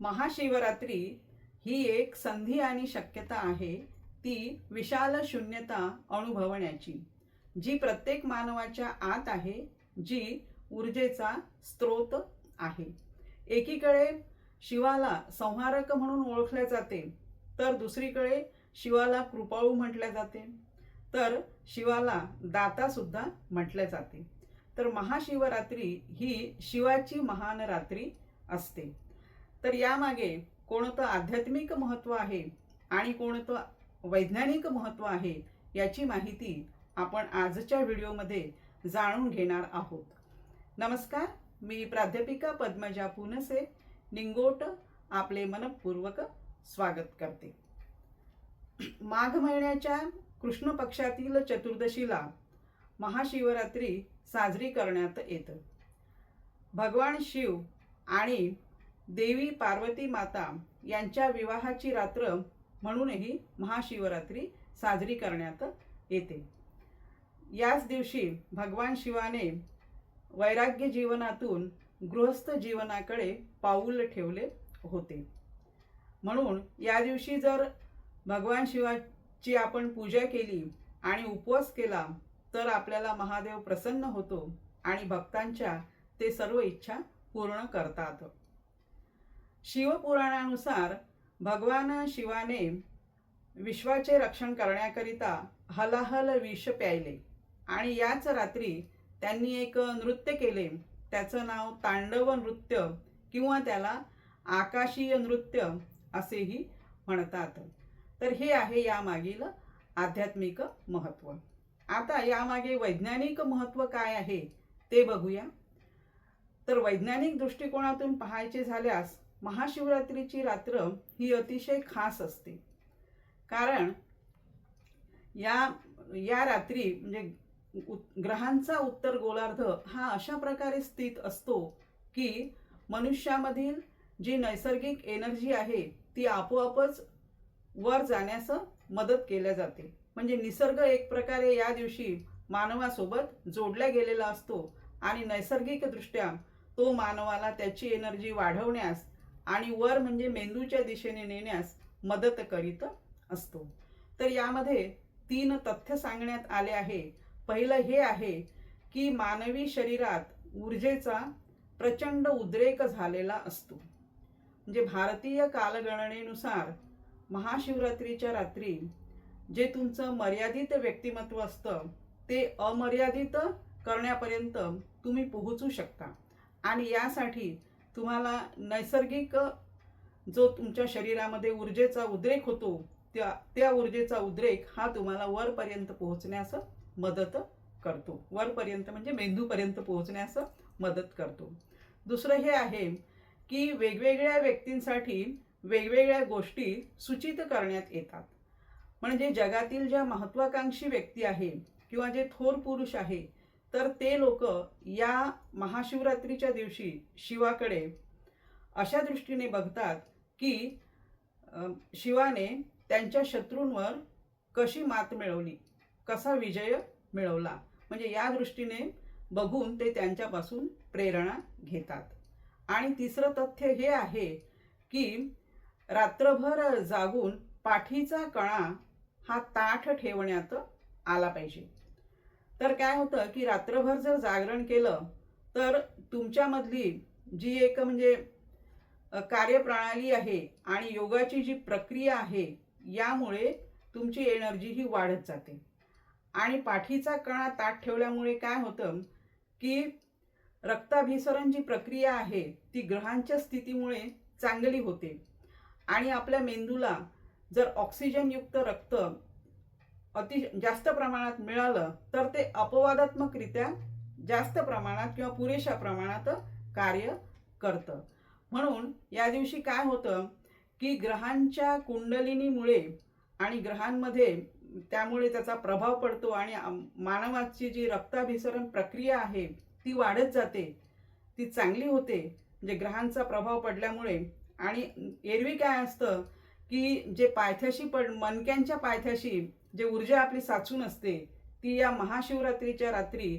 महाशिवरात्री ही एक संधी आणि शक्यता आहे ती विशाल शून्यता अनुभवण्याची जी प्रत्येक मानवाच्या आत आहे जी ऊर्जेचा स्रोत आहे. एकीकडे शिवाला संहारक म्हणून ओळखले जाते तर दुसरीकडे शिवाला कृपाळू म्हटले जाते तर शिवाला दातासुद्धा म्हटले जाते. तर महाशिवरात्री ही शिवाची महान रात्री असते. तर यामागे कोणतं आध्यात्मिक महत्त्व आहे आणि कोणतं वैज्ञानिक महत्त्व आहे याची माहिती आपण आजच्या व्हिडिओमध्ये जाणून घेणार आहोत. नमस्कार मी प्राध्यापिका पद्मजा पुनसे निंगोट आपले मनपूर्वक स्वागत करते. माघ महिन्याच्या कृष्ण पक्षातील चतुर्दशीला महाशिवरात्री साजरी करण्यात येतं. भगवान शिव आणि देवी पार्वती माता यांच्या विवाहाची रात्र म्हणूनही महाशिवरात्री साजरी करण्यात येते. याच दिवशी भगवान शिवाने वैराग्य जीवनातून गृहस्थ जीवनाकडे पाऊल ठेवले होते. म्हणून या दिवशी जर भगवान शिवाची आपण पूजा केली आणि उपवास केला तर आपल्याला महादेव प्रसन्न होतो आणि भक्तांच्या ते सर्व इच्छा पूर्ण करतात. शिवपुराणानुसार भगवान शिवाने विश्वाचे रक्षण करण्याकरिता हलाहल विष प्यायले. आणि याच रात्री त्यांनी एक नृत्य केले. त्याचं नाव तांडव नृत्य किंवा त्याला आकाशीय नृत्य असेही म्हणतात. तर हे आहे यामागील आध्यात्मिक महत्त्व. आता यामागे वैज्ञानिक महत्त्व काय आहे ते बघूया. तर वैज्ञानिक दृष्टिकोनातून पाहायचे झाल्यास महाशिवरात्रीची रात्र ही अतिशय खास असते. कारण या या रात्री म्हणजे ग्रहांचा उत्तर गोलार्ध हा अशा प्रकारे स्थित असतो की मनुष्यामधील जी नैसर्गिक एनर्जी आहे ती आपोआपच वर जाण्यास मदत केल्या जाते. म्हणजे निसर्ग एक प्रकारे या दिवशी मानवासोबत जोडला गेलेला असतो आणि नैसर्गिकदृष्ट्या तो मानवाला त्याची एनर्जी वाढवण्यास आणि वर म्हणजे मेंदूच्या दिशेने नेण्यास मदत करीत असतो. तर यामध्ये तीन तथ्य सांगण्यात आले आहे. पहिलं हे आहे की मानवी शरीरात ऊर्जेचा प्रचंड उद्रेक झालेला असतो. म्हणजे भारतीय कालगणनेनुसार महाशिवरात्रीच्या रात्री जे तुमचं मर्यादित व्यक्तिमत्व असतं ते अमर्यादित करण्यापर्यंत तुम्ही पोहोचू शकता. आणि यासाठी तुम्हाला नैसर्गिक जो तुमच्या शरीरामध्ये ऊर्जेचा उद्रेक होतो त्या त्या ऊर्जेचा उद्रेक हा तुम्हाला वरपर्यंत पोहोचण्यास मदत करतो. वरपर्यंत म्हणजे मेंदूपर्यंत पोहोचण्यास मदत करतो. दुसरं हे आहे की वेगवेगळ्या व्यक्तींसाठी वेगवेगळ्या गोष्टी सूचित करण्यात येतात. म्हणजे जगातील ज्या महत्वाकांक्षी व्यक्ती आहे किंवा जे थोर पुरुष आहे तर ते लोक या महाशिवरात्रीच्या दिवशी शिवाकडे अशा दृष्टीने बघतात की शिवाने त्यांच्या शत्रूंवर कशी मात मिळवली? कसा विजय मिळवला? म्हणजे या दृष्टीने बघून ते त्यांच्यापासून प्रेरणा घेतात. आणि तिसरं तथ्य हे आहे की रात्रभर जागून पाठीचा कणा हा ताठ ठेवण्यात आला पाहिजे. तर काय होतं की रात्रभर जर जागरण केलं तर तुमच्यामधली जी एक म्हणजे कार्यप्रणाली आहे आणि योगाची जी प्रक्रिया आहे यामुळे तुमची एनर्जी ही वाढत जाते. आणि पाठीचा कणा ताट ठेवल्यामुळे काय होतं की रक्ताभिसरण जी प्रक्रिया आहे ती ग्रहांच्या स्थितीमुळे चांगली होते. आणि आपल्या मेंदूला जर ऑक्सिजनयुक्त रक्त अति जास्त प्रमाणात मिळालं तर ते अपवादात्मकरित्या जास्त प्रमाणात किंवा पुरेशा प्रमाणात कार्य करतं. म्हणून या दिवशी काय होतं की ग्रहांच्या कुंडलिनीमुळे आणि ग्रहांमध्ये त्यामुळे त्याचा प्रभाव पडतो आणि मानवाची जी रक्ताभिसरण प्रक्रिया आहे ती वाढत जाते ती चांगली होते म्हणजे ग्रहांचा प्रभाव पडल्यामुळे. आणि एरवी काय असतं की जे पायथ्याशी पड मणक्यांच्या पायथ्याशी जे ऊर्जा आपली साचून असते ती या महाशिवरात्रीच्या रात्री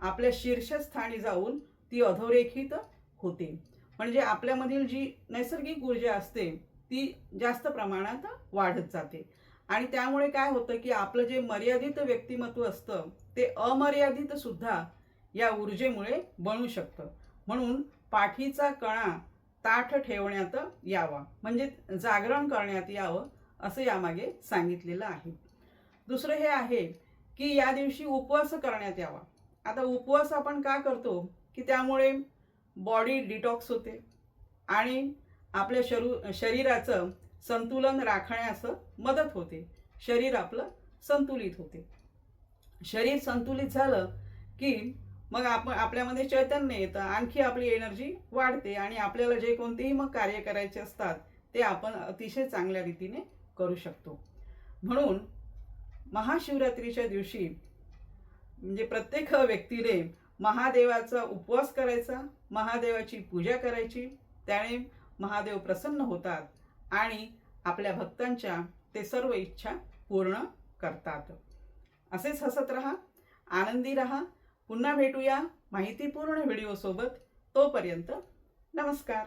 आपल्या शीर्षस्थानी जाऊन ती अधोरेखित होते. म्हणजे आपल्यामधील जी नैसर्गिक ऊर्जा असते ती जास्त प्रमाणात वाढत जाते. आणि त्यामुळे काय होतं की आपलं जे मर्यादित व्यक्तिमत्व असतं ते अमर्यादित सुद्धा या ऊर्जेमुळे बनू शकतं. म्हणून पाठीचा कणा ताठ ठेवण्यात यावा. म्हणजे जागरण करण्यात यावं असं यामागे सांगितलेलं आहे. दुसरं हे आहे की या दिवशी उपवास करण्यात यावा. आता उपवास आपण का करतो? की त्यामुळे बॉडी डिटॉक्स होते आणि आपल्या शरू शरीराचं संतुलन राखण्यास मदत होते. शरीर आपलं संतुलित होते. शरीर संतुलित झालं की मग आपण आपल्यामध्ये चैतन्य येतं आणखी आपली एनर्जी वाढते आणि आपल्याला जे कोणतेही मग कार्य करायचे असतात ते आपण अतिशय चांगल्या रीतीने करू शकतो. म्हणून महाशिवरात्रीच्या दिवशी म्हणजे प्रत्येक व्यक्तीने महादेवाचा उपवास करायचा महादेवाची पूजा करायची त्याने महादेव प्रसन्न होतात आणि आपल्या भक्तांच्या ते सर्व इच्छा पूर्ण करतात. असेच हसत रहा आनंदी रहा पुन्हा भेटूया माहितीपूर्ण व्हिडिओसोबत तोपर्यंत नमस्कार.